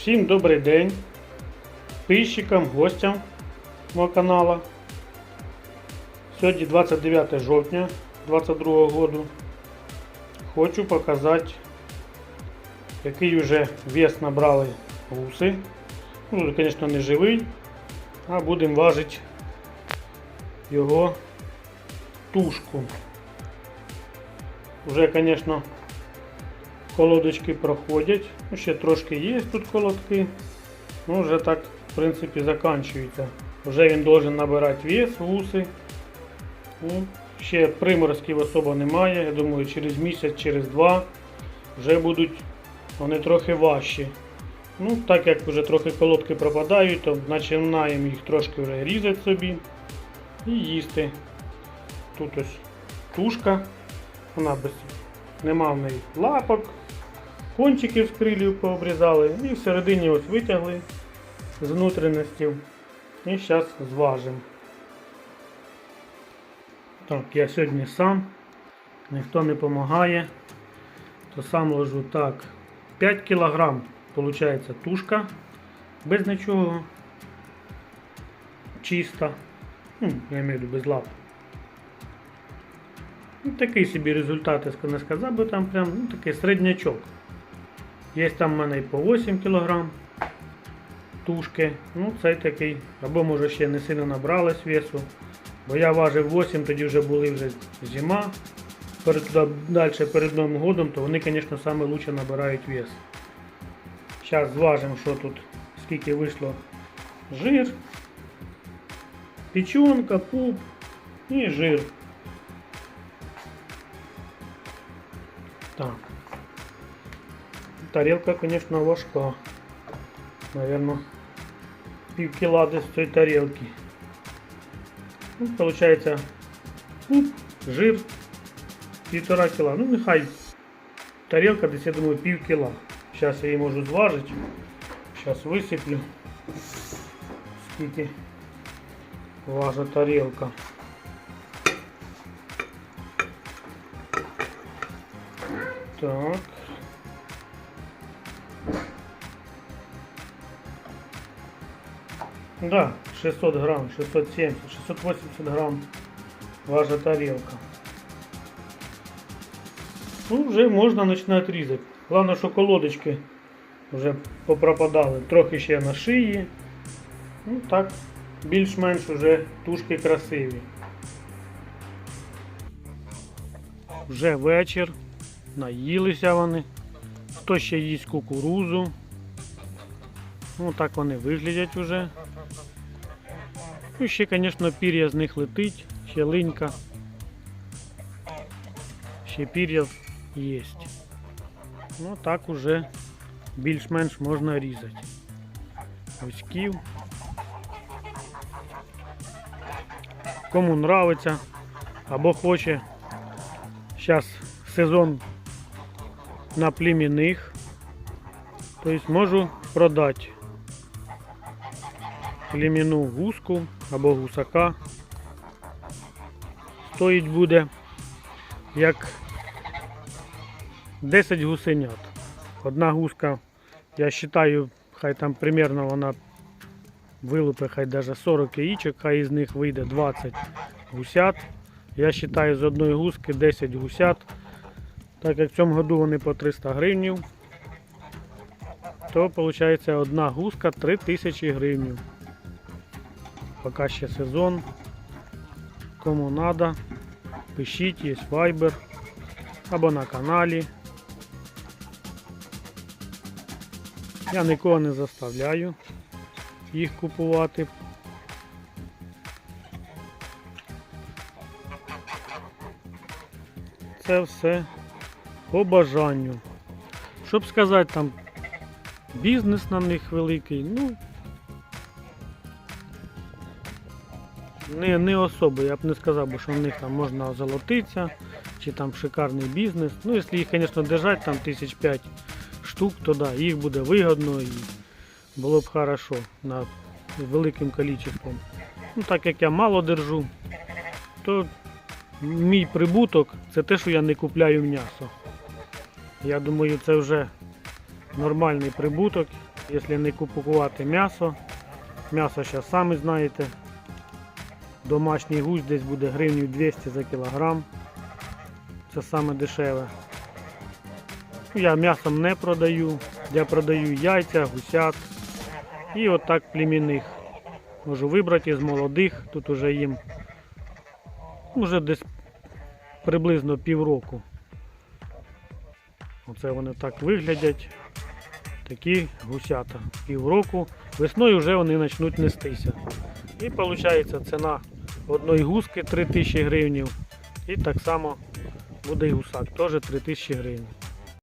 Всім добрий день підписчикам, гостям мого каналу. Сьогодні 29 жовтня 2022 року. Хочу показати, який вже вес набрали гуси. Ну, звісно, не живий, а будемо важити його тушку. Вже, звісно, колодочки проходять. Ну, ще трошки є тут колодки. Ну, вже так, в принципі, закінчується. Вже він должен набирати вес, гуси. Ну, ще приморозків особо немає. Я думаю, через місяць, через два вже будуть вони трохи важчі. Ну, так як вже трохи колодки пропадають, то починаємо їх трошки вже різати собі і їсти. Тут ось тушка, вона без нема в неї лапок, кончиків з крилів пообрізали і всередині ось витягли з внутрішністів. І зараз зважимо. Так, я сьогодні сам, ніхто не допомагає, то сам ложу так. 5 кг виходить тушка без нічого. Чиста. Ну, я маю без лап. Ну, такий собі результат, я не сказав би там прям ну, такий середнячок. Є там в мене і по 8 кг тушки. Ну, цей такий, або може ще не сильно набралось весу. Бо я важив 8, тоді вже були вже зима. Перед, далі перед Новим годом, то вони, звісно, саме лучше набирають вес. Зараз зважимо, що тут, скільки вийшло жир, печенка, пуп і жир. Так. Тарелка, конечно, важка. Наверное, пів кіла десь з цієї тарелки. Ну, получается, пуп, жир, півтора кіла. Ну, нехай тарелка десь, я думаю, пів кіла. Зараз я її можу зважити. Зараз висиплю. Скільки важить тарелка. Так. Да, 600 грамм, 670, 680 грамм важа тарелка. Ну, вже можна починати різати. Головне, що колодочки вже попропадали. Трохи ще на шиї. Ну так, більш-менш вже тушки красиві. Вже вечір. Наїлися вони. Хто ще їсть кукурузу. Ну так вони виглядять вже. Ну, ще, звісно, пір'я з них летить, ще линька. Ще пір'я є. Ну так уже більш-менш можна різати. Оськів. Кому нравиться або хоче. Зараз сезон на племінних. Тобто можу продати племінну гуску або гусака. Стоїть буде як 10 гусенят. Одна гуска, я вважаю, хай там примерно вона вилупи, хай даже 40 яєчок, хай із них вийде 20 гусят. Я вважаю з одної гуски 10 гусят. Так як в цьому году вони по 300 гривнів, то виходить одна гуска 3000 гривнів. Поки ще сезон. Кому треба, пишіть, є Viber або на каналі. Я нікого не заставляю їх купувати. Це все по бажанню. Щоб сказати там бізнес на них великий, ну не, не особо, я б не сказав, би, що в них там можна озолотитися, чи там шикарний бізнес. Ну, якщо їх, звісно, держати там тисяч п'ять штук, то да, їх буде вигодно і було б хорошо на великим кількістю. Ну, так як я мало держу, то мій прибуток це те, що я не купляю м'ясо. Я думаю, це вже нормальний прибуток. Якщо не купувати м'ясо, м'ясо зараз самі знаєте. Домашній гусь десь буде гривню 200 за кілограм. Це саме дешеве. Я м'ясом не продаю. Я продаю яйця, гусят і отак племінних. Можу вибрати з молодих, тут уже їм вже десь приблизно півроку. Оце вони так виглядять. Такі гусята. Півроку. Весною вже вони почнуть нестися. І виходить ціна одної гуски 3000 гривень. І так само буде і гусак, теж 3000 гривень.